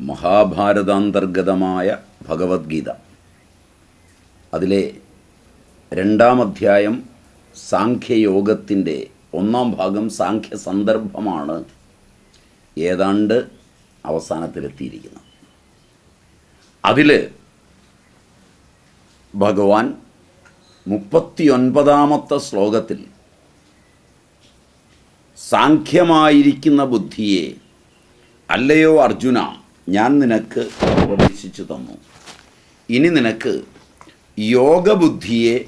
മഹാഭാരതാന്തർഗതമായ ഭഗവത്ഗീത. അതിലെ രണ്ടാം അധ്യായം സാഖ്യയോഗത്തിന്റെ ഒന്നാം ഭാഗം സാഖ്യ സന്ദർഭമാണ് ഏതാണ്ട് അവസാനത്തിലെത്തിയിരിക്കുന്നത്. അതിൽ ഭഗവാൻ മുപ്പത്തിയൊൻപതാമത്തെ ശ്ലോകത്തിൽ സാഖ്യമായിരിക്കുന്ന ബുദ്ധിയെ അല്ലയോ അർജുന ഞാൻ നിനക്ക് ഉപദേശിച്ചു തന്നു. ഇനി നിനക്ക് യോഗബുദ്ധിയെ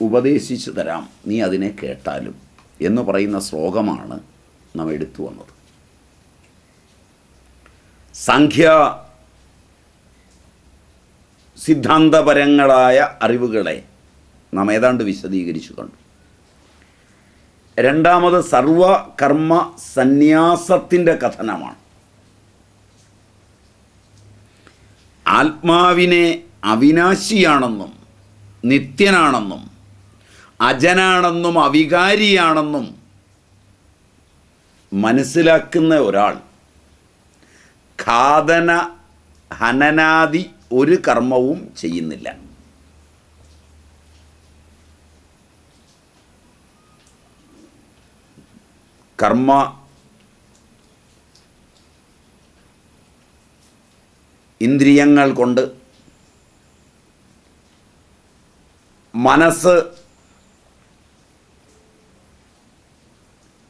ഉപദേശിച്ചു തരാം. നീ അതിനെ കേട്ടാലും എന്ന് പറയുന്ന ശ്ലോകമാണ് നാം എടുത്തു വന്നത്. സംഖ്യ സിദ്ധാന്തപരങ്ങളായ അറിവുകളെ നാം ഏതാണ്ട് വിശദീകരിച്ചു കണ്ടു. രണ്ടാമത് സർവകർമ്മ സന്യാസത്തിന്റെ കഥനമാണ്. ആത്മാവിനെ അവിനാശിയാണെന്നും നിത്യനാണെന്നും അജനാണെന്നും അവികാരിയാണെന്നും മനസ്സിലാക്കുന്ന ഒരാൾ ഖാദന ഹനനാദി ഒരു കർമ്മവും ചെയ്യുന്നില്ല. കർമ്മ ഇന്ദ്രിയങ്ങൾ കൊണ്ട് മനസ്സ്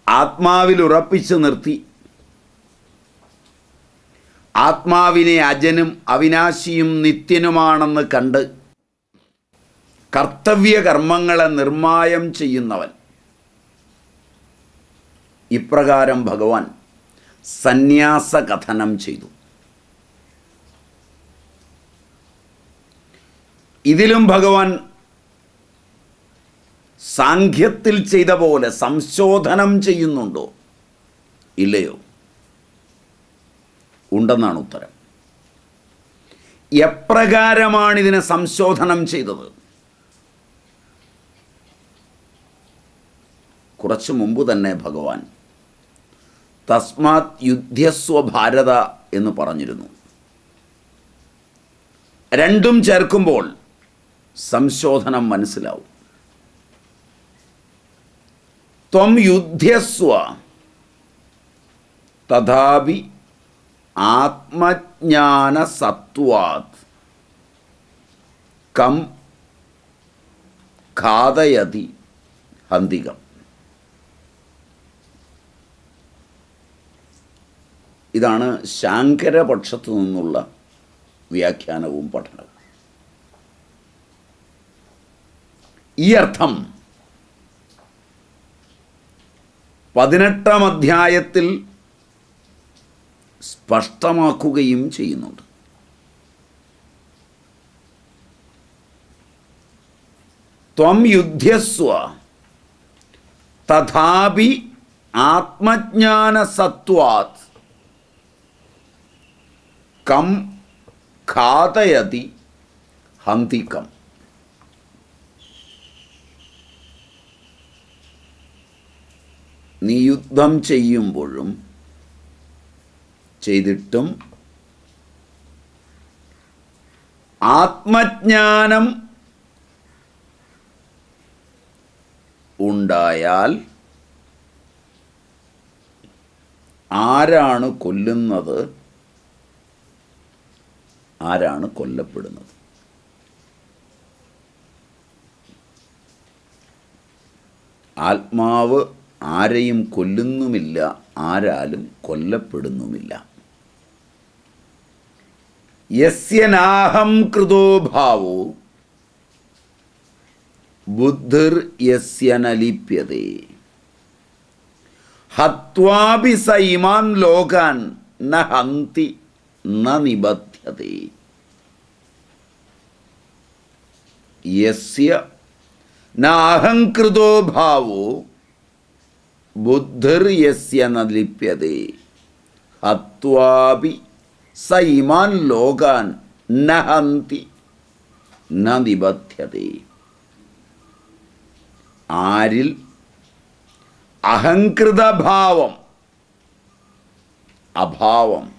ആത്മാവിൽ ഉറപ്പിച്ചു നിർത്തി. ആത്മാവിനെ അജനും അവിനാശിയും നിത്യനുമാണെന്ന് കണ്ട് കർത്തവ്യകർമ്മങ്ങളെ നിർമ്മായം ചെയ്യുന്നവൻ. ഇപ്രകാരം ഭഗവാൻ സന്യാസ കഥനം ചെയ്തു. ഇതിലും ഭഗവാൻ സാഖ്യത്തിൽ ചെയ്ത പോലെ സംശോധനം ചെയ്യുന്നുണ്ടോ? ഇല്ലയോ? ഉണ്ടെന്നാണ് ഉത്തരം. എപ്രകാരമാണ് ഇതിനെ സംശോധനം ചെയ്തത്? കുറച്ചു മുമ്പ് തന്നെ ഭഗവാൻ തസ്മാത് യുദ്ധസ്വ ഭാരത എന്ന് പറഞ്ഞിരുന്നു. രണ്ടും ചേർക്കുമ്പോൾ സംശോധനം മനസ്സിലാവും. ത്വം യുദ്ധസ്വ തഥാപി ആത്മജ്ഞാന സത്വാത് കം ഘാതയതി ഹന്തികം. ഇതാണ് ശാങ്കരപക്ഷത്തു നിന്നുള്ള വ്യാഖ്യാനവും പഠനവും. ഈ അർത്ഥം പതിനെട്ടാം അധ്യായത്തിൽ സ്പഷ്ടമാക്കുകയും ചെയ്യുന്നുണ്ട്. ത്വം യുദ്ധ്യസ്വ തഥാപി ആത്മജ്ഞാന സത്വാത് കം ഘാതയതി ഹന്തികം. നീ യുദ്ധം ചെയ്യുമ്പോഴും ചെയ്തിട്ടും ആത്മജ്ഞാനം ഉണ്ടായാൽ ആരാണ് കൊല്ലുന്നത്? ആരാണ് കൊല്ലപ്പെടുന്നത്? ആത്മാവ് ആരെയും കൊല്ലുന്നുമില്ല ആരാലും കൊല്ലപ്പെടുന്നുമില്ല. യസ്യനാഹം കൃതോ ഭാവോ. ബുദ്ധിർ യസ്യനലിപ്യതേ. ഹത്വാപി സ ഇമാൻ ലോകാൻ ന ഹന്തി ന നിബധ്യതേ യസ്യ നാഹംകൃതോ ഭാവോ. ബുദ്ധിർ യസ്യ ഹത്വാപി സ ഇമാൻ ലോകാൻ നഹന്തി നിബദ്ധ്യത ആരിൽ? അഹങ്കൃതഭാവം അഭാവം.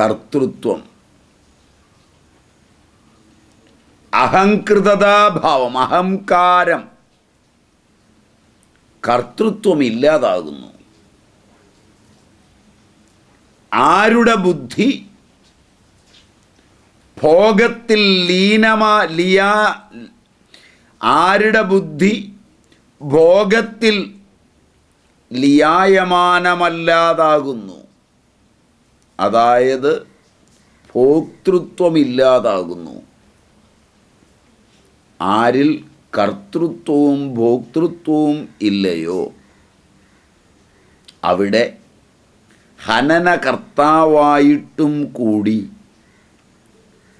കർത്തൃത്വം. അഹങ്കൃതതാഭാവം അഹംകാരം. കർത്തൃത്വം ഇല്ലാതാകുന്നു. ആരുടെ ബുദ്ധി? ഭോഗത്തിൽ ലീനമാ ലിയാ ആരുടെ ബുദ്ധി? ഭോഗത്തിൽ ലിയായമാനമല്ലാതാകുന്നു. അതായത് ഭോക്തൃത്വമില്ലാതാകുന്നു. ആരിൽ? കർത്തൃത്വവും ഭോക്തൃത്വവും ഇല്ലയോ? അവിടെ ഹനനകർത്താവായിട്ടും കൂടി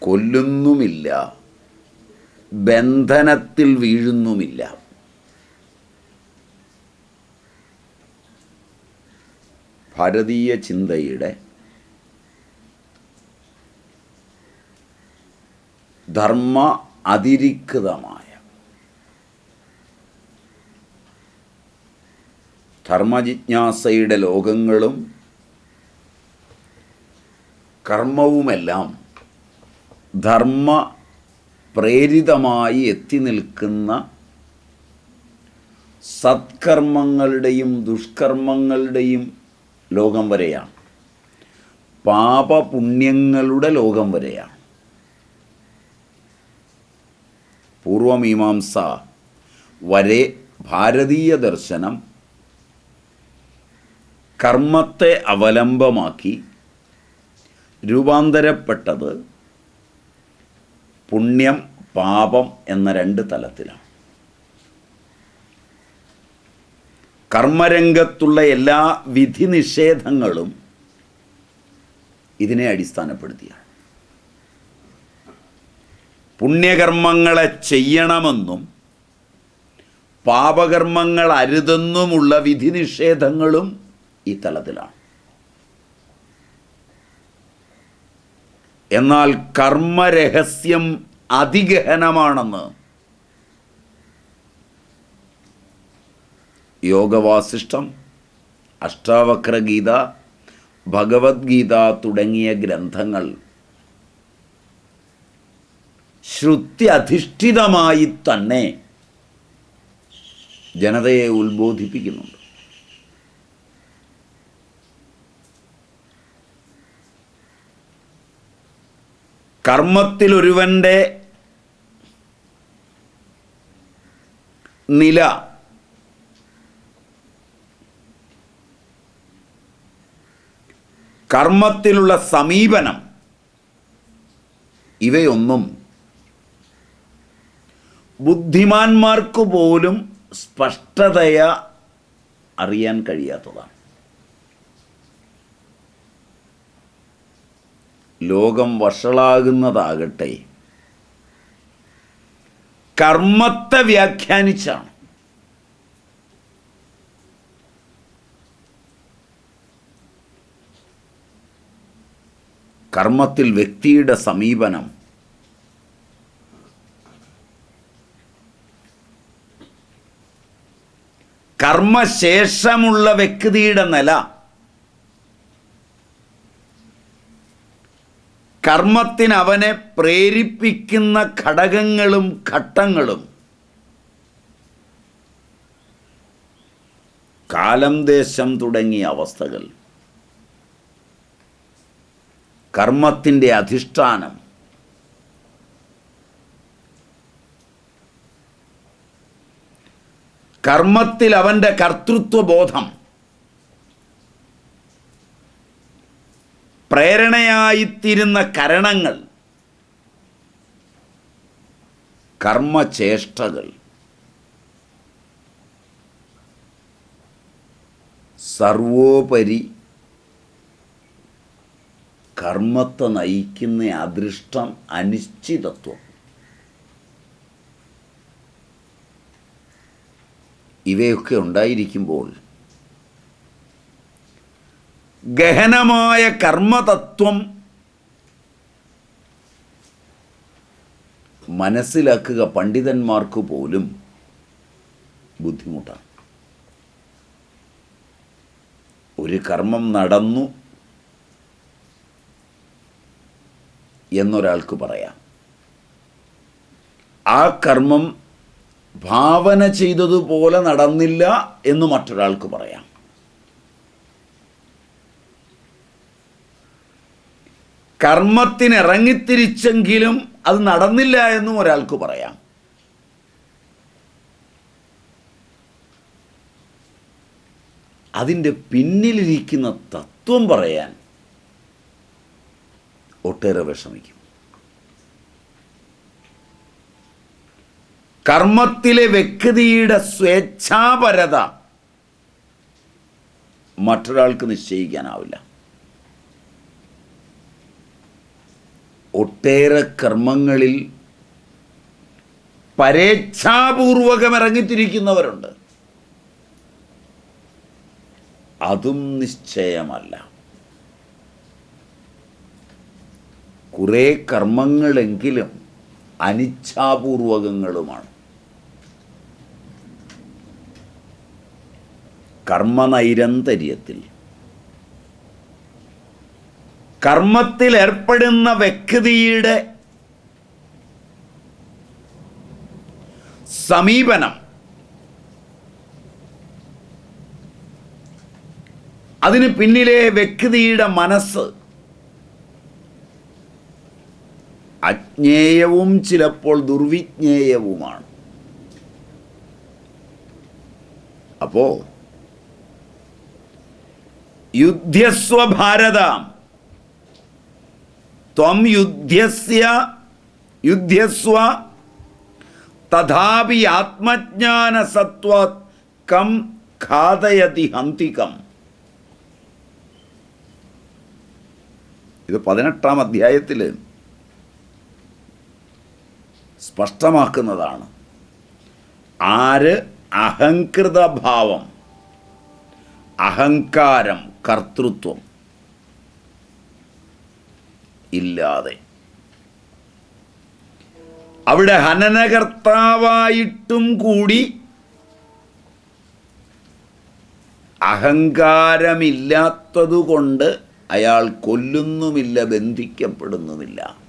കൊല്ലുന്നുമില്ല ബന്ധനത്തിൽ വീഴുന്നുമില്ല. ഭാരതീയ ചിന്തയുടെ ധർമ്മ അതിരിക്തമായ. ധർമ്മജിജ്ഞാസയുടെ ലോകങ്ങളും കർമ്മവുമെല്ലാം ധർമ്മ പ്രേരിതമായി എത്തി നിൽക്കുന്ന സത്കർമ്മങ്ങളുടെയും ദുഷ്കർമ്മങ്ങളുടെയും ലോകം വരെയാണ്. പാപപുണ്യങ്ങളുടെ ലോകം വരെയാണ്. പൂർവമീമാംസ വരെ ഭാരതീയ ദർശനം കർമ്മത്തെ അവലംബമാക്കി രൂപാന്തരപ്പെട്ടത് പുണ്യം പാപം എന്ന രണ്ട് തലത്തിലാണ്. കർമ്മരംഗത്തുള്ള എല്ലാ വിധി നിഷേധങ്ങളും ഇതിനെ അടിസ്ഥാനപ്പെടുത്തിയാണ്. പുണ്യകർമ്മങ്ങളെ ചെയ്യണമെന്നും പാപകർമ്മങ്ങൾ അരുതെന്നുമുള്ള വിധി നിഷേധങ്ങളും ഈ തലത്തിലാണ്. എന്നാൽ കർമ്മരഹസ്യം അതിഗഹനമാണെന്ന് യോഗവാസിഷ്ടം അഷ്ടാവക്രഗീത ഭഗവത്ഗീത തുടങ്ങിയ ഗ്രന്ഥങ്ങൾ ശ്രുതി അധിഷ്ഠിതമായി തന്നെ ജനതയെ ഉത്ബോധിപ്പിക്കുന്നുണ്ട്. കർമ്മത്തിൽ ഒരുവന്റെ നില കർമ്മത്തിലുള്ള സമീപനം ഇവയൊന്നും ബുദ്ധിമാന്മാർക്ക് പോലും സ്പഷ്ടതയ അറിയാൻ കഴിയാത്തതാണ്. ലോകം വഷളാകുന്നതാകട്ടെ. കർമ്മത്തെ വ്യാഖ്യാനിച്ചാണ്. കർമ്മത്തിൽ വ്യക്തിയുടെ സമീപനം. കർമ്മശേഷമുള്ള വ്യക്തിയുടെ നില. കർമ്മത്തിന് അവനെ പ്രേരിപ്പിക്കുന്ന ഘടകങ്ങളും ഘട്ടങ്ങളും. കാലം ദേശം തുടങ്ങിയ അവസ്ഥകൾ. കർമ്മത്തിന്റെ അധിഷ്ഠാനം. കർമ്മത്തിൽ അവന്റെ കർത്തൃത്വബോധം. പ്രേരണയായിത്തീരുന്ന കരണങ്ങൾ കർമ്മചേഷ്ടകൾ സർവോപരി കർമ്മത്തെ നയിക്കുന്ന അദൃഷ്ടം അനിശ്ചിതത്വം. ഇവയൊക്കെ ഉണ്ടായിരിക്കുമ്പോൾ ഗഹനമായ കർമ്മതത്വം മനസ്സിലാക്കുക പണ്ഡിതന്മാർക്ക് പോലും ബുദ്ധിമുട്ടാണ്. ഒരു കർമ്മം നടന്നു എന്നൊരാൾക്ക് പറയാം. ആ കർമ്മം ഭാവന ചെയ്തതുപോലെ നടന്നില്ല എന്ന് മറ്റൊരാൾക്ക് പറയാം. കർമ്മത്തിന് ഇറങ്ങിത്തിരിച്ചെങ്കിലും അത് നടന്നില്ല എന്നും ഒരാൾക്ക് പറയാം. അതിന്റെ പിന്നിലിരിക്കുന്ന തത്വം പറയാൻ ഒട്ടേറെ വിഷമിക്കും കർമ്മത്തിലെ വ്യക്തിയുടെ സ്വേച്ഛാപരത മറ്റൊരാൾക്ക് നിശ്ചയിക്കാനാവില്ല. ഒട്ടേറെ കർമ്മങ്ങളിൽ പരേച്ഛാപൂർവകം ഇറങ്ങിത്തിരിക്കുന്നവരുണ്ട് അതും നിശ്ചയമല്ല. കുറേ കർമ്മങ്ങളെങ്കിലും അനിച്ഛാപൂർവകങ്ങളുമാണ്. കർമ്മനൈരന്തര്യത്തിൽ കർമ്മത്തിൽ ഏർപ്പെടുന്ന വ്യക്തിയുടെ സമീപനം. അതിന് പിന്നിലെ വ്യക്തിയുടെ മനസ്സ് അജ്ഞേയവും ചിലപ്പോൾ ദുർവിജ്ഞേയവുമാണ്. അപ്പോ യുദ്ധസ്വഭാരതം ഭാരത ത്വം യുദ്ധ്യസ്യ യുദ്ധ്യസ്വ തഥാപി ആത്മജ്ഞാന സത്വ കം ഘാതയതി ഹന്തികം. ഇത് പതിനെട്ടാം അധ്യായത്തിൽ സ്പഷ്ടമാക്കുന്നതാണ്. ആര്? അഹങ്കൃതഭാവം അഹങ്കാരം കർത്തൃത്വം. ഇല്ലാതെ. അവിടെ ഹനനകർത്താവായിട്ടും കൂടി അഹങ്കാരമില്ലാത്തതുകൊണ്ട് അയാൾ കൊല്ലുന്നുമില്ല ബന്ധിക്കപ്പെടുന്നുമില്ല.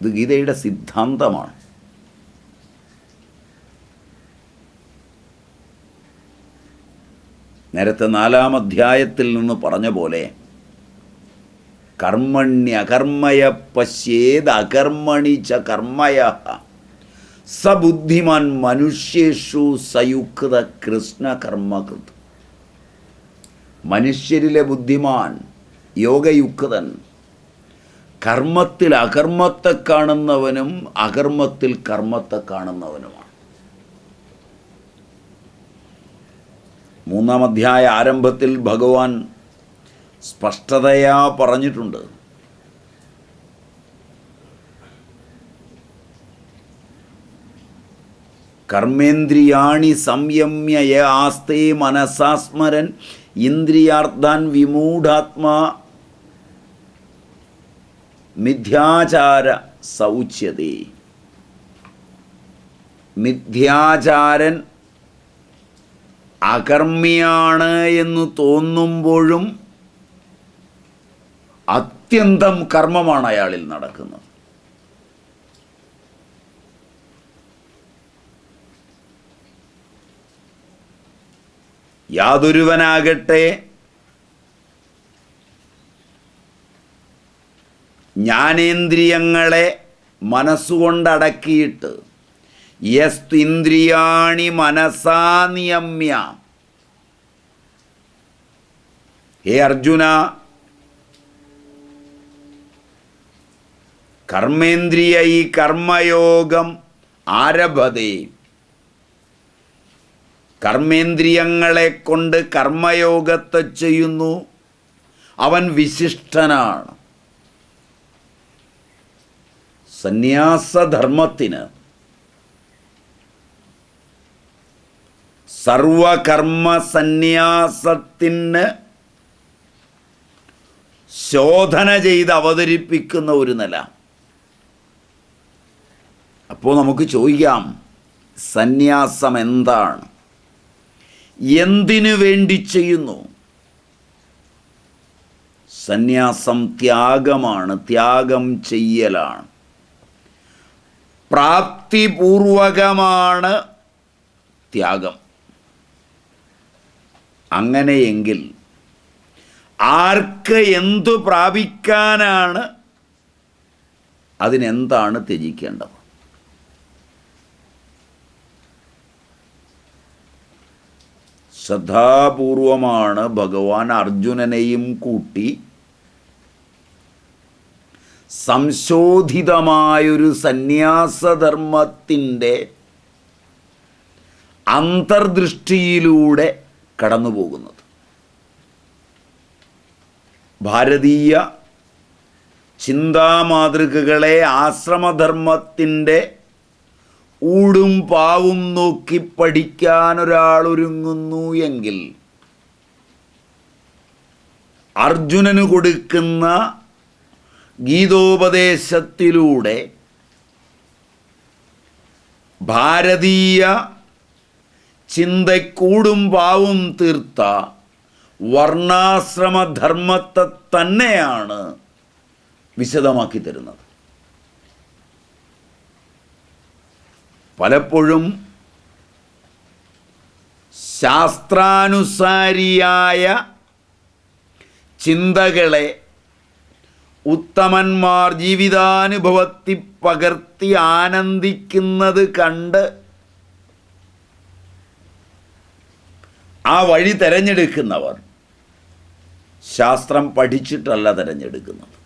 ഇത് ഗീതയുടെ സിദ്ധാന്തമാണ്. നേരത്തെ നാലാം അധ്യായത്തിൽ നിന്ന് പറഞ്ഞ പോലെ കർമ്മണ്യകർമ്മയ പശ്യേത് അകർമ്മണി ച കർമ്മയ. സബുദ്ധിമാൻ മനുഷ്യേഷു സയുക്ത കൃഷ്ണ കർമ്മകൃത്. മനുഷ്യരിലെ ബുദ്ധിമാൻ യോഗയുക്തൻ. കർമ്മത്തിൽ അകർമ്മത്തെ കാണുന്നവനും അകർമ്മത്തിൽ കർമ്മത്തെ കാണുന്നവനുമാണ്. മൂന്നാം അധ്യായ ആരംഭത്തിൽ ഭഗവാൻ സ്പഷ്ടതയാ പറഞ്ഞിട്ടുണ്ട്. കർമ്മേന്ദ്രിയാണി സംയമ്യ യ ആസ്തേ മനസാസ്മരൻ ഇന്ദ്രിയാർത്ഥാൻ വിമൂഢാത്മാ മിഥ്യാചാര സൗച്യതേ മിഥ്യാചാരൻ അകർമ്മിയാണ് എന്ന് തോന്നുമ്പോഴും അത്യന്തം കർമ്മമാണ് അയാളിൽ നടക്കുന്നത്. യാതൊരുവനാകട്ടെ ജ്ഞാനേന്ദ്രിയങ്ങളെ മനസ്സുകൊണ്ടടക്കിയിട്ട് യസ്തിന്ദ്രിയാണി മനസാ നിയമ്യ. ഹേ അർജുന കർമ്മേന്ദ്രിയ ഈ കർമ്മയോഗം ആരഭതേ. കർമ്മേന്ദ്രിയങ്ങളെ കൊണ്ട് കർമ്മയോഗത്തെ ചെയ്യുന്നു. അവൻ വിശിഷ്ടനാണ്. സന്യാസധർമ്മത്തിന് സർവകർമ്മ സന്യാസത്തിന് ശോധന ചെയ്ത് അവതരിപ്പിക്കുന്ന ഒരു നില. അപ്പോൾ നമുക്ക് ചോദിക്കാം സന്യാസം എന്താണ്? എന്തിനു വേണ്ടി ചെയ്യുന്നു? സന്യാസം ത്യാഗമാണ് ത്യാഗം ചെയ്യലാണ്. പ്രാപ്തിപൂർവകമാണ് ത്യാഗം. അങ്ങനെയെങ്കിൽ ആർക്ക് എന്തു പ്രാപിക്കാനാണ് അതിനെന്താണ് ത്യജിക്കേണ്ടത്? ശ്രദ്ധാപൂർവമാണ് ഭഗവാൻ അർജുനനെയും കൂട്ടി സംശോധിതമായൊരു സന്യാസധർമ്മത്തിന്റെ അന്തർദൃഷ്ടിയിലൂടെ കടന്നുപോകുന്നത്. ഭാരതീയ ചിന്താമാതൃകകളെ ആശ്രമധർമ്മത്തിന്റെ ഊടും പാവും നോക്കി പഠിക്കാൻ ഒരാൾ ഒരുങ്ങുന്നു എങ്കിൽ അർജുനന് കൊടുക്കുന്ന ഗീതോപദേശത്തിലൂടെ ഭാരതീയ ചിന്തക്കൂടും പാവും തീർത്ത വർണാശ്രമധർമ്മത്തെ തന്നെയാണ് വിശദമാക്കി തരുന്നത്. പലപ്പോഴും ശാസ്ത്രാനുസാരിയായ ചിന്തകളെ ഉത്തമന്മാർ ജീവിതാനുഭവത്തിൽ പകർത്തി ആനന്ദിക്കുന്നത് കണ്ട് ആ വഴി തിരഞ്ഞെടുക്കുന്നവർ ശാസ്ത്രം പഠിച്ചിട്ടല്ല തിരഞ്ഞെടുക്കുന്നത്.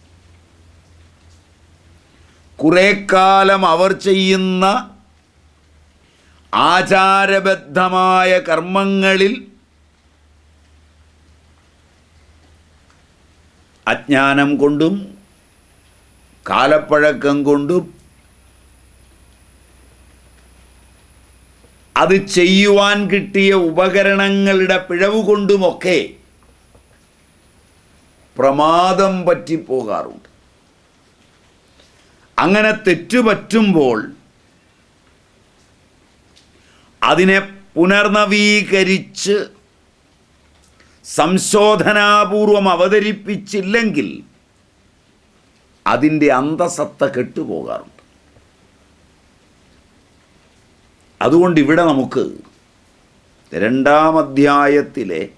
കുറേക്കാലം കാലം അവർ ചെയ്യുന്ന ആചാരബദ്ധമായ കർമ്മങ്ങളിൽ അജ്ഞാനം കൊണ്ടും കാലപ്പഴക്കം കൊണ്ടും അത് ചെയ്യുവാൻ കിട്ടിയ ഉപകരണങ്ങളുടെ പിഴവ് കൊണ്ടുമൊക്കെ പ്രമാദം പറ്റിപ്പോകാറുണ്ട്. അങ്ങനെ തെറ്റുപറ്റുമ്പോൾ അതിനെ പുനർനവീകരിച്ച് സംശോധനാപൂർവം അവതരിപ്പിച്ചില്ലെങ്കിൽ അതിന്റെ അന്തസത്ത കെട്ടുപോകാറുണ്ട്. അതുകൊണ്ട് ഇവിടെ നമുക്ക് രണ്ടാം അധ്യായത്തിലെ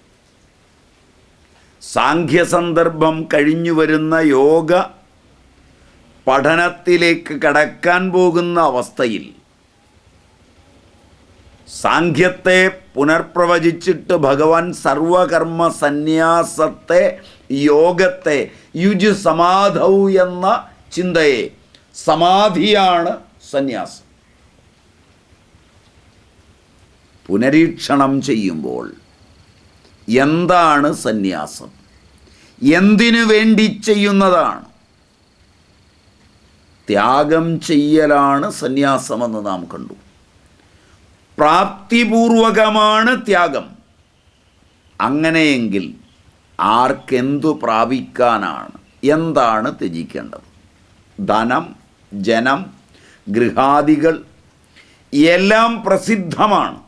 സാഖ്യസന്ദർഭം കഴിഞ്ഞു വരുന്ന യോഗ പഠനത്തിലേക്ക് കടക്കാൻ പോകുന്ന അവസ്ഥയിൽ സാഖ്യത്തെ പുനർപ്രവചിച്ചിട്ട് ഭഗവാൻ സർവകർമ്മ സന്യാസത്തെ യോഗത്തെ യുജ് സമാധൗ എന്ന ചിന്തയെ സമാധിയാണ് സന്യാസം. പുനരീക്ഷണം ചെയ്യുമ്പോൾ എന്താണ് സന്യാസം? എന്തിനു വേണ്ടി ചെയ്യുന്നതാണ്? ത്യാഗം ചെയ്യലാണ് സന്യാസമെന്ന് നാം കണ്ടു. പ്രാപ്തിപൂർവകമാണ് ത്യാഗം. അങ്ങനെയെങ്കിൽ ആർക്കെന്തു പ്രാപിക്കാനാണ്? എന്താണ് ത്യജിക്കേണ്ടത്? ധനം ജനം ഗൃഹാദികൾ എല്ലാം പ്രസിദ്ധമാണ്.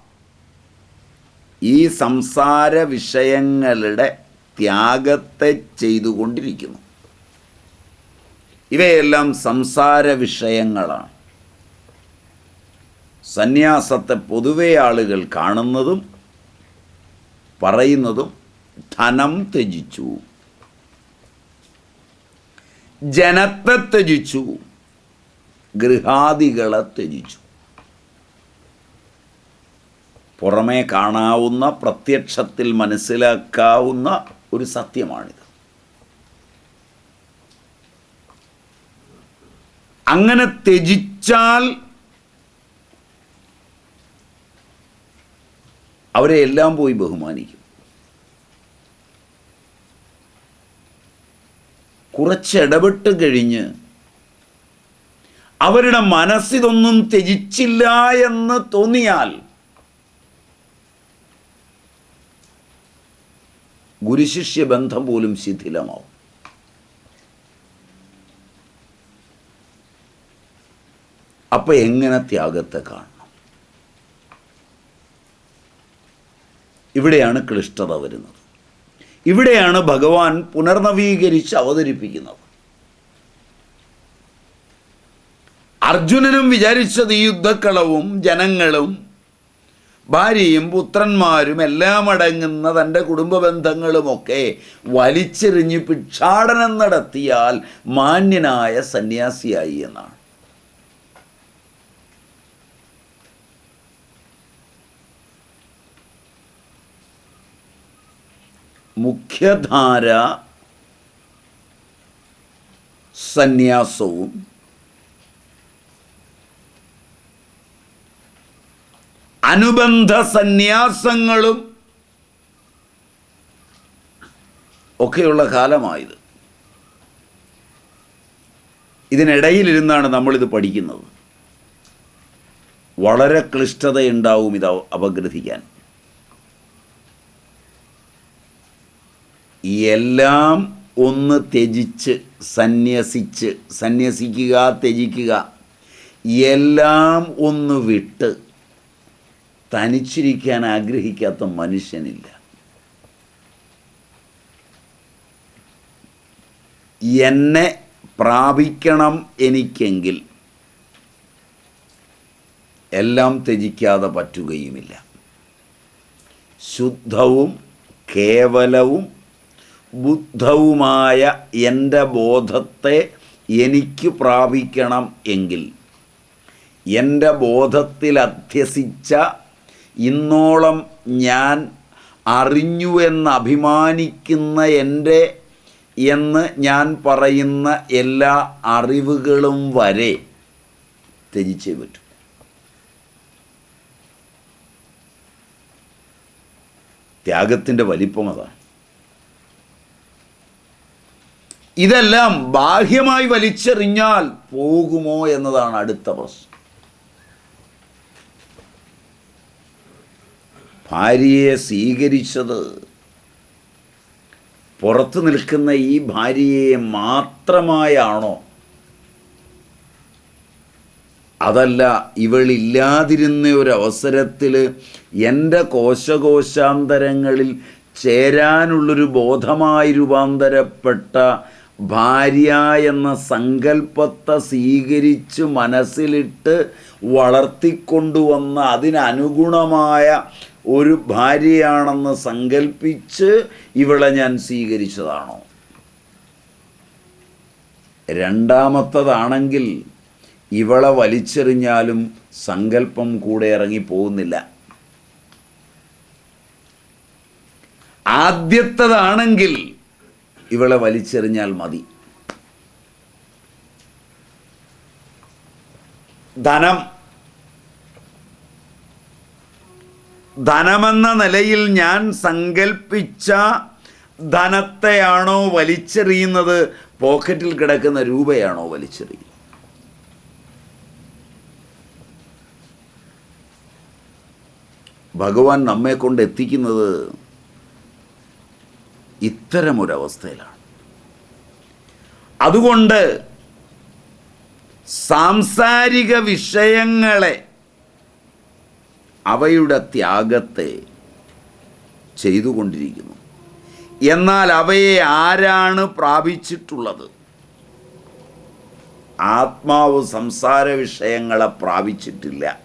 ഈ സംസാര വിഷയങ്ങളുടെ ത്യാഗത്തെ ചെയ്തുകൊണ്ടിരിക്കുന്നു. ഇവയെല്ലാം സംസാര വിഷയങ്ങളാണ്. സന്യാസത്തെ പൊതുവെ ആളുകൾ കാണുന്നതും പറയുന്നതും ധനം ത്യജിച്ചു. ജനത്തെ ത്യജിച്ചു. ഗൃഹാദികളെ ത്യജിച്ചു. പുറമേ കാണാവുന്ന പ്രത്യക്ഷത്തിൽ മനസ്സിലാക്കാവുന്ന ഒരു സത്യമാണിത്. അങ്ങനെ ത്യജിച്ചാൽ അവരെ എല്ലാം പോയി ബഹുമാനിക്കും. കുറച്ച് ഇടപെട്ട് കഴിഞ്ഞ് അവരുടെ മനസ്സിതൊന്നും ത്യജിച്ചില്ല എന്ന് തോന്നിയാൽ ഗുരുശിഷ്യ ബന്ധം പോലും ശിഥിലമാവും. അപ്പൊ എങ്ങനെ ത്യാഗത്തെ കാണണം ഇവിടെയാണ് ക്ലിഷ്ടത വരുന്നത്. ഇവിടെയാണ് ഭഗവാൻ പുനർനവീകരിച്ച് അവതരിപ്പിക്കുന്നത്. അർജുനനും വിചാരിച്ചത് ഈ യുദ്ധക്കളവും ജനങ്ങളും ഭാര്യയും പുത്രന്മാരും എല്ലാം അടങ്ങുന്ന തന്റെ കുടുംബ ബന്ധങ്ങളുമൊക്കെ വലിച്ചെറിഞ്ഞ് ഭിക്ഷാടനം നടത്തിയാൽ മാന്യനായ സന്യാസിയായി എന്നാണ്. മുഖ്യധാര സന്യാസവും അനുബന്ധ സന്യാസങ്ങളും ഒക്കെയുള്ള കാലമായത്. ഇതിനിടയിലിരുന്നാണ് നമ്മളിത് പഠിക്കുന്നത്. വളരെ ക്ലിഷ്ടതയുണ്ടാവും ഇത് അപഗ്രഥിക്കാൻ എല്ലാം ഒന്ന് ത്യജിച്ച് സന്യസിച്ച് സന്യസിക്കുക ത്യജിക്കുക. എല്ലാം ഒന്ന് വിട്ട് തനിച്ചിരിക്കാൻ ആഗ്രഹിക്കാത്ത മനുഷ്യനില്ല. എന്നെ പ്രാപിക്കണം എനിക്കെങ്കിൽ എല്ലാം ത്യജിക്കാതെ പറ്റുകയുമില്ല. ശുദ്ധവും കേവലവും ബുദ്ധവുമായ എന്റെ ബോധത്തെ എനിക്ക് പ്രാപിക്കണം എങ്കിൽ എന്റെ ബോധത്തിൽ അധ്യസിച്ച ഇന്നോളം ഞാൻ അറിഞ്ഞു എന്ന് അഭിമാനിക്കുന്ന എന്റെ എന്ന് ഞാൻ പറയുന്ന എല്ലാ അറിവുകളും വരെ ത്യജിച്ചേ പറ്റൂ. ത്യാഗത്തിന്റെ വലിപ്പം അതാണ്. ഇതെല്ലാം ബാഹ്യമായി വലിച്ചെറിഞ്ഞാൽ പോകുമോ എന്നതാണ് അടുത്ത പ്രശ്നം. ഭാര്യയെ സ്വീകരിച്ചത് പുറത്തു നിൽക്കുന്ന ഈ ഭാര്യയെ മാത്രമായാണോ? അതല്ല ഇവളില്ലാതിരുന്ന ഒരവസരത്തിൽ എന്റെ കോശകോശാന്തരങ്ങളിൽ ചേരാനുള്ളൊരു ബോധമായി രൂപാന്തരപ്പെട്ട ഭാര്യ എന്ന സങ്കല്പത്തെ സ്വീകരിച്ച് മനസ്സിലിട്ട് വളർത്തിക്കൊണ്ടുവന്ന അതിനനുഗുണമായ ഒരു ഭാര്യയാണെന്ന് സങ്കല്പിച്ച് ഇവളെ ഞാൻ സ്വീകരിച്ചതാണോ? രണ്ടാമത്തതാണെങ്കിൽ ഇവളെ വലിച്ചെറിഞ്ഞാലും സങ്കല്പം കൂടെ ഇറങ്ങിപ്പോകുന്നില്ല. ആദ്യത്തതാണെങ്കിൽ ഇവളെ വലിച്ചെറിഞ്ഞാൽ മതി. ധനം. ധനമെന്ന നിലയിൽ ഞാൻ സങ്കൽപ്പിച്ച ധനത്തെയാണോ വലിച്ചെറിയുന്നത്? പോക്കറ്റിൽ കിടക്കുന്ന രൂപയാണോ വലിച്ചെറിയുന്നത്? ഭഗവാൻ നമ്മെ കൊണ്ട് എത്തിക്കുന്നത് ഇത്തരമൊരവസ്ഥയിലാണ്. അതുകൊണ്ട് സാംസാരിക വിഷയങ്ങളെ അവയുടെ ത്യാഗത്തെ ചെയ്തുകൊണ്ടിരിക്കുന്നു. എന്നാൽ അവയെ ആരാണ് പ്രാപിച്ചിട്ടുള്ളത്? ആത്മാവ് സംസാര വിഷയങ്ങളെ പ്രാപിച്ചിട്ടില്ല.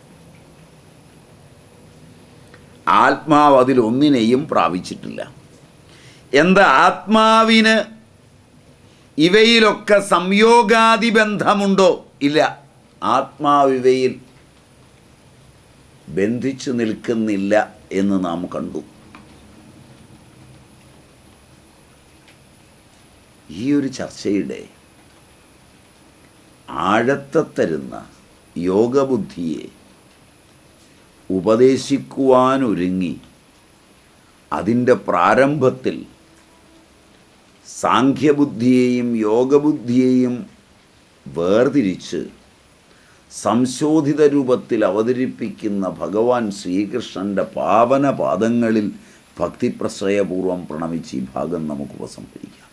ആത്മാവ് അതിലൊന്നിനെയും പ്രാപിച്ചിട്ടില്ല. എന്താ ആത്മാവിന് ഇവയിലൊക്കെ സംയോഗാദി ബന്ധമുണ്ടോ ഇല്ല ആത്മാവിവയിൽ ബന്ധിച്ചു നിൽക്കുന്നില്ല എന്ന് നാം കണ്ടു. ഈ ഒരു ചർച്ചയുടെ ആഴത്തെ തരുന്ന യോഗബുദ്ധിയെ ഉപദേശിക്കുവാനൊരുങ്ങി അതിന്റെ പ്രാരംഭത്തിൽ സാഖ്യബുദ്ധിയെയും യോഗബുദ്ധിയെയും വേർതിരിച്ച് സംശോധിത രൂപത്തിൽ അവതരിപ്പിക്കുന്ന ഭഗവാൻ ശ്രീകൃഷ്ണന്റെ പാവന പാദങ്ങളിൽ ഭക്തിപ്രശ്രയപൂർവം പ്രണമിച്ച് ഈ ഭാഗം നമുക്ക് ഉപസംഹരിക്കാം.